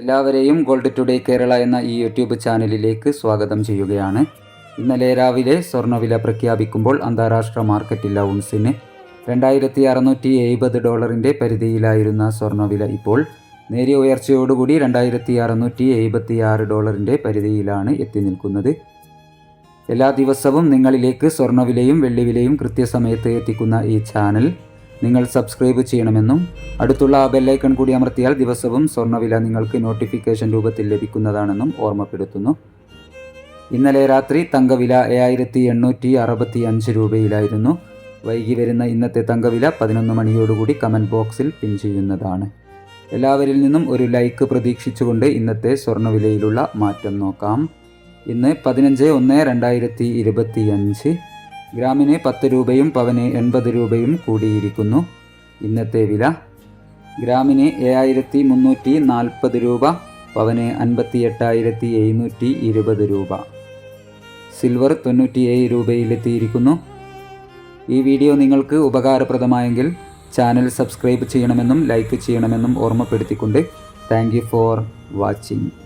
എല്ലാവരെയും gold today Kerala എന്ന ഈ യൂട്യൂബ് ചാനലിലേക്ക് സ്വാഗതം ചെയ്യുകയാണ്. ഇന്നലെ രാവിലെ സ്വർണവില പ്രഖ്യാപിക്കുമ്പോൾ അന്താരാഷ്ട്ര മാർക്കറ്റിൽ ഔൺസിന് രണ്ടായിരത്തി അറുന്നൂറ്റി എഴുപത് ഡോളറിന്റെ പരിധിയിലായിരുന്ന സ്വർണവില ഇപ്പോൾ നേരിയ ഉയർച്ചയോടുകൂടി രണ്ടായിരത്തി അറുന്നൂറ്റി എഴുപത്തി ആറ് ഡോളറിന്റെ പരിധിയിലാണ് എത്തി നിൽക്കുന്നത്. എല്ലാ ദിവസവും നിങ്ങളിലേക്ക് സ്വർണവിലയും വെള്ളിവിലയും കൃത്യസമയത്ത് എത്തിക്കുന്ന ഈ ചാനൽ നിങ്ങൾ സബ്സ്ക്രൈബ് ചെയ്യണമെന്നും അടുത്തുള്ള ആ ബെല്ലൈക്കൺ കൂടി അമർത്തിയാൽ ദിവസവും സ്വർണവില നിങ്ങൾക്ക് നോട്ടിഫിക്കേഷൻ രൂപത്തിൽ ലഭിക്കുന്നതാണെന്നും ഓർമ്മപ്പെടുത്തുന്നു. ഇന്നലെ രാത്രി തങ്കവില ഏഴായിരത്തി എണ്ണൂറ്റി അറുപത്തി അഞ്ച് രൂപയിലായിരുന്നു. വൈകി വരുന്ന ഇന്നത്തെ തങ്കവില പതിനൊന്ന് മണിയോടുകൂടി കമന്റ് ബോക്സിൽ പിൻ ചെയ്യുന്നതാണ്. എല്ലാവരിൽ നിന്നും ഒരു ലൈക്ക് പ്രതീക്ഷിച്ചുകൊണ്ട് ഇന്നത്തെ സ്വർണവിലയിലുള്ള മാറ്റം നോക്കാം. ഇന്ന് പതിനഞ്ച് ഒന്ന് രണ്ടായിരത്തി ഇരുപത്തി അഞ്ച് ഗ്രാമിന് പത്ത് രൂപയും പവന് എൺപത് രൂപയും കൂടിയിരിക്കുന്നു. ഇന്നത്തെ വില ഗ്രാമിന് ഏഴായിരത്തി മുന്നൂറ്റി നാൽപ്പത് രൂപ പവന് അൻപത്തി എട്ടായിരത്തി എഴുന്നൂറ്റി ഇരുപത് രൂപ. സിൽവർ തൊണ്ണൂറ്റിയേഴ് രൂപയിലെത്തിയിരിക്കുന്നു. ഈ വീഡിയോ നിങ്ങൾക്ക് ഉപകാരപ്രദമായെങ്കിൽ ചാനൽ സബ്സ്ക്രൈബ് ചെയ്യണമെന്നും ലൈക്ക് ചെയ്യണമെന്നും ഓർമ്മപ്പെടുത്തിക്കൊണ്ട് താങ്ക് ഫോർ വാച്ചിങ്.